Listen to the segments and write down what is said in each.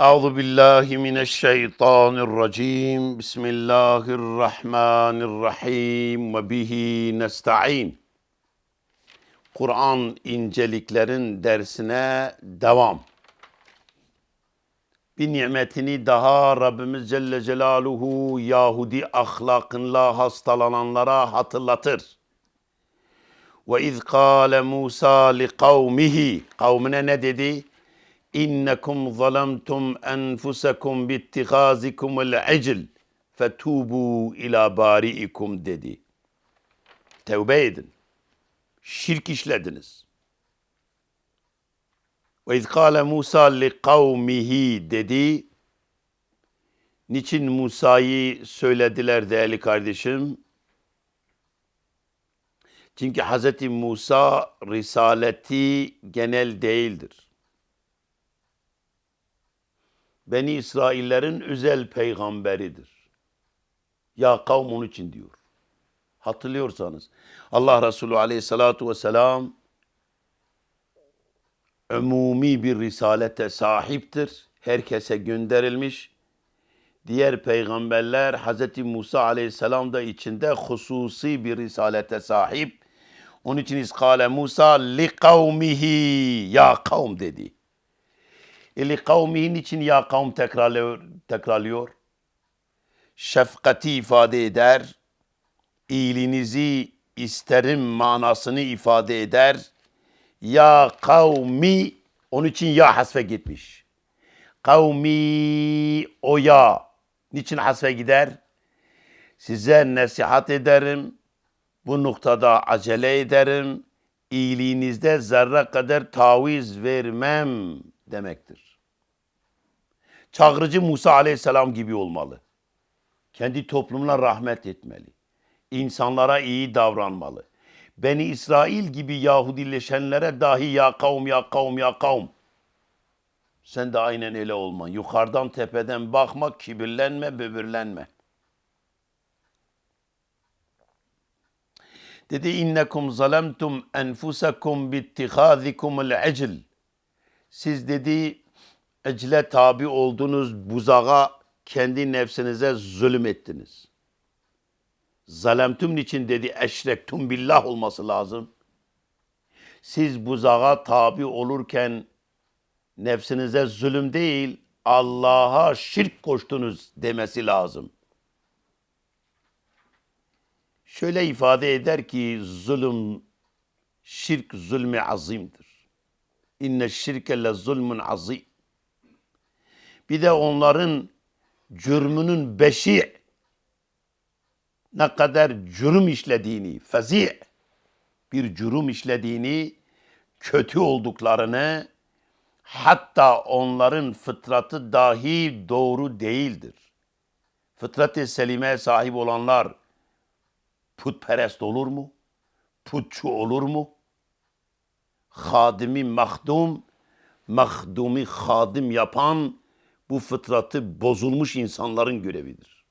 أعوذ بالله من الشيطان الرجيم بسم الله الرحمن الرحيم وبه نستعين Kur'an inceliklerin dersine devam. Bir nimetini daha Rabbimiz Celle Celaluhu Yahudi ahlakınla hastalananlara hatırlatır. Ve iz kâle Musa li kavmihi kavmine ne dedi? İnnekum zalemtum enfusekum bittihazikumul ecl fetubu ila bari'ikum dedi. Tevbe edin. Şirk işlediniz. Ve iz kâle Musa li kavmihi dedi. Niçin Musa'yı söylediler değerli kardeşim? Çünkü Hz. Musa risaleti genel değildir. Beni İsraillerin özel peygamberidir. Ya kavm onun için diyor. Hatırlıyorsanız Allah Resulü aleyhissalatu vesselam umumi bir risalete sahiptir. Herkese gönderilmiş. Diğer peygamberler Hz. Musa aleyhisselam da içinde hususi bir risalete sahip. Onun için iskale Musa li kavmihi ya kavm dedi. E li kavmihin için ya kavm tekrarlıyor, tekrarlıyor. Şefkati ifade eder. İyiliğinizi isterim manasını ifade eder. Ya kavmi onun için ya hasfe gitmiş. Kavmi o ya. Niçin hasfe gider? Size nasihat ederim. Bu noktada acele ederim. İyiliğinizde zerre kadar taviz vermem demektir. Çağrıcı Musa aleyhisselam gibi olmalı. Kendi toplumuna rahmet etmeli. İnsanlara iyi davranmalı. Beni İsrail gibi Yahudileşenlere dahi ya kavm ya kavm ya kavm. Sen de aynen öyle olman. Yukarıdan tepeden bakma, kibirlenme, böbürlenme. Dedi innekum zalemtum enfusakum bittihazikumul ecl. Siz dedi ecle tabi oldunuz buzağa kendi nefsinize zulüm ettiniz. Zalemtum için dedi eşrektum billah olması lazım. Siz buzağa tabi olurken nefsinize zulüm değil Allah'a şirk koştunuz demesi lazım. Şöyle ifade eder ki zulüm, şirk zulmü azimdir. İnne şirke le zulmün azim. Bir de onların cürmünün beşi ne kadar cürüm işlediğini, fezi bir cürüm işlediğini, kötü olduklarını, hatta onların fıtratı dahi doğru değildir. Fıtrat-ı selimeye sahip olanlar putperest olur mu? Putçu olur mu? Hadimi mahdum, mahdumi hadim yapan bu fıtratı bozulmuş insanların görevidir.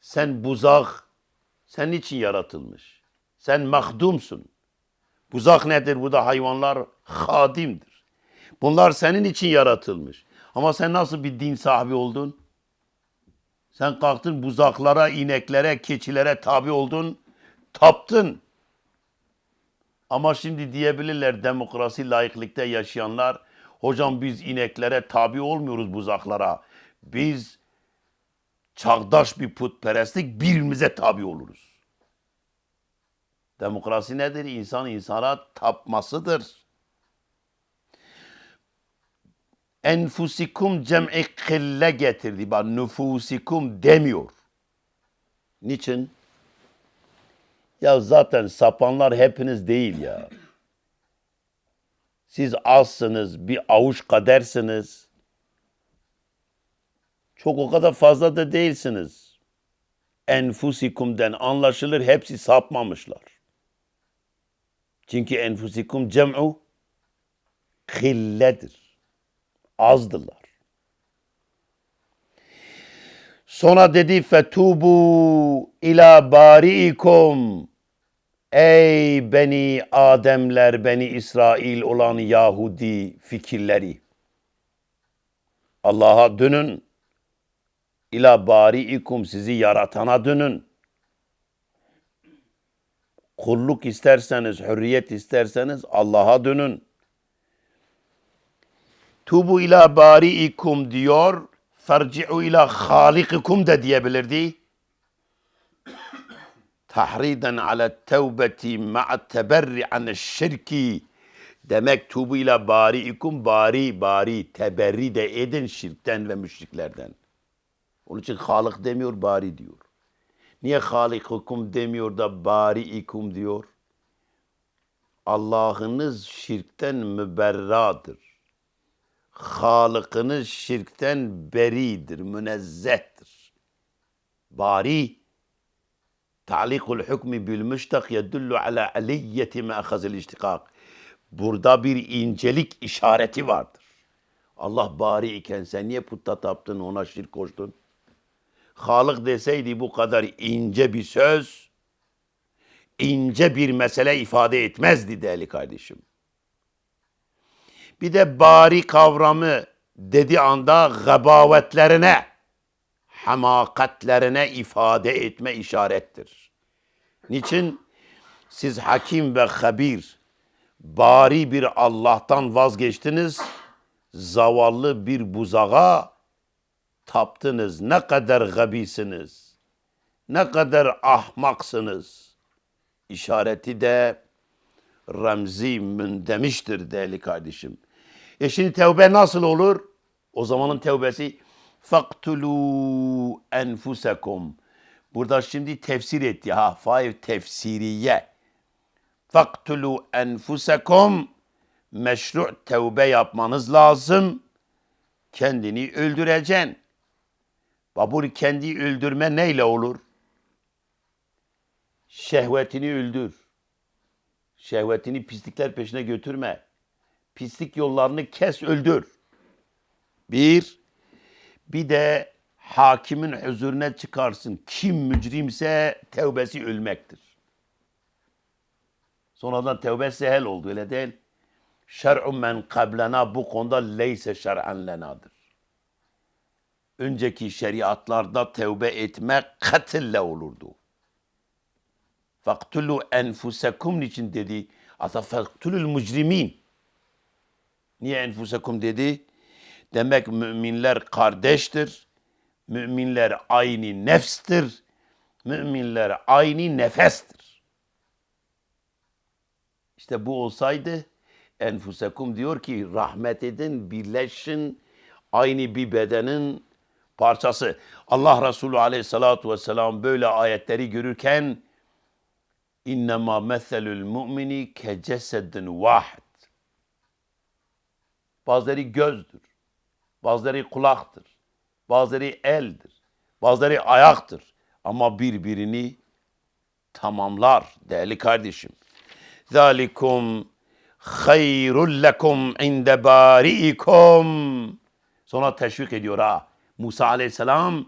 Sen buzak, sen için yaratılmış. Sen mahdumsun. Buzak nedir? Bu da hayvanlar hadimdir. Bunlar senin için yaratılmış. Ama sen nasıl bir din sahibi oldun? Sen kalktın buzaklara, ineklere, keçilere tabi oldun, taptın. Ama şimdi diyebilirler demokrasi layıklıkta yaşayanlar, hocam biz ineklere tabi olmuyoruz buzaklara. Biz çağdaş bir putperestlik birbirimize tabi oluruz. Demokrasi nedir? İnsan insana tapmasıdır. Enfusikum cem'i kille getirdi. Bak nüfusikum demiyor. Niçin? Ya zaten sapanlar hepiniz değil ya. Siz azsınız, bir avuç kadersiniz. Çok o kadar fazla da değilsiniz. Enfusikum'den anlaşılır hepsi sapmamışlar. Çünkü enfusikum cem'u killedir. Azdırlar. Sonra dedi fetubu ila bariikum Ey beni Ademler, beni İsrail olan Yahudi fikirleri. Allah'a dönün. İla bari'ikum sizi yaratana dönün. Kulluk isterseniz, hürriyet isterseniz Allah'a dönün. Tubu ila bari'ikum diyor. Ferci'u ila halikikum da diyebilirdi. Tahriden ala tevbeti ma'a teberri an şirki. Demek tubu ila bari'ikum bari bari teberri de edin şirkten ve müşriklerden. Onun için Halık demiyor bari diyor. Niye halikukum demiyor da bari'ikum diyor? Allah'ınız şirkten müberradır. Halıkınız şirkten beridir, münezzehtir. Bari ta'likul hükmü bil müştak yedullu ala aliyyeti me'ahazil iştikak. Burada bir incelik işareti vardır. Allah bari iken sen niye putta taptın, ona şirk koştun? Halık deseydi bu kadar ince bir söz, ince bir mesele ifade etmezdi değerli kardeşim. Bir de bari kavramı dedi anda gabavetlerine, hamakatlerine ifade etme işarettir. Niçin? Siz hakim ve habir, bari bir Allah'tan vazgeçtiniz, zavallı bir buzağa taptınız. Ne kadar gabisiniz, ne kadar ahmaksınız. İşareti de ramzi mündemiştir değerli kardeşim. E şimdi tevbe nasıl olur? O zamanın tevbesi faktulu enfusekum. Burada şimdi tefsir etti ha. Fail tefsiriye. Faktulu enfusekum. Meşru tevbe yapmanız lazım. Kendini öldüreceksin. Babur kendi öldürme neyle olur? Şehvetini öldür. Şehvetini pislikler peşine götürme. Pislik yollarını kes öldür. Bir, bir de hakimin huzuruna çıkarsın. Kim mücrimse tevbesi ölmektir. Sonradan tevbe sehel oldu öyle değil. Şer'u men kablena bu konuda leyse şer'en lenadır. Önceki şeriatlarda tevbe etme katille olurdu. Faktulu enfusekum için dedi. Ata faktulul mücrimin. Niye enfusekum dedi? Demek müminler kardeştir. Müminler aynı nefstir. Müminler aynı nefestir. İşte bu olsaydı enfusekum diyor ki rahmet edin, birleşin, aynı bir bedenin parçası. Allah Resulü aleyhissalatu vesselam böyle ayetleri görürken İnnemâ meselül mu'mini ke cesedin vahid. Bazıları gözdür, bazıları kulaktır, bazıları eldir, bazıları ayaktır. Ama birbirini tamamlar değerli kardeşim. Zalikum hayrul lekum inde bari'ikum. Sonra teşvik ediyor ha. Musa aleyhisselam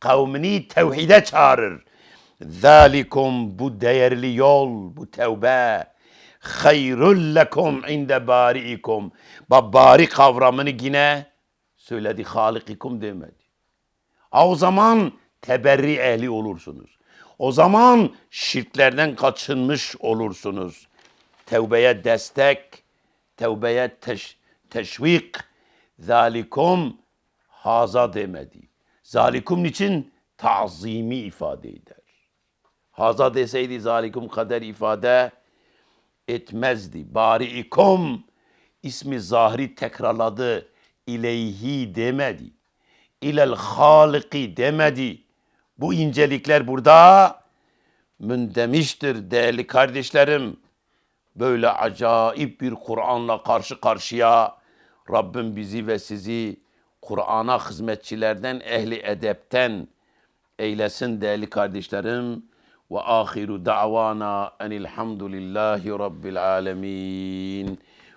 kavmini tevhide çağırır. Zalikum bu değerli yol, bu tevbe. Hayrul lekum inde bari'ikum. Bari kavramını yine söyledi. Halikikum demedi. Ha o zaman teberri ehli olursunuz. O zaman şirklerden kaçınmış olursunuz. Tevbeye destek, tevbeye teş, teşvik. Zalikum haza demedi. Zalikum için tazimi ifade eder. Haza deseydi zalikum kader ifade etmezdi. Bari'ikum ismi zahri tekrarladı. İleyhi demedi. İlel haliki demedi. Bu incelikler burada mündemiştir değerli kardeşlerim. Böyle acayip bir Kur'an'la karşı karşıya Rabbim bizi ve sizi Kur'an'a hizmetçilerden, ehli edepten eylesin değerli kardeşlerim. Ve ahiru da'vana enilhamdülillahi rabbil alemin.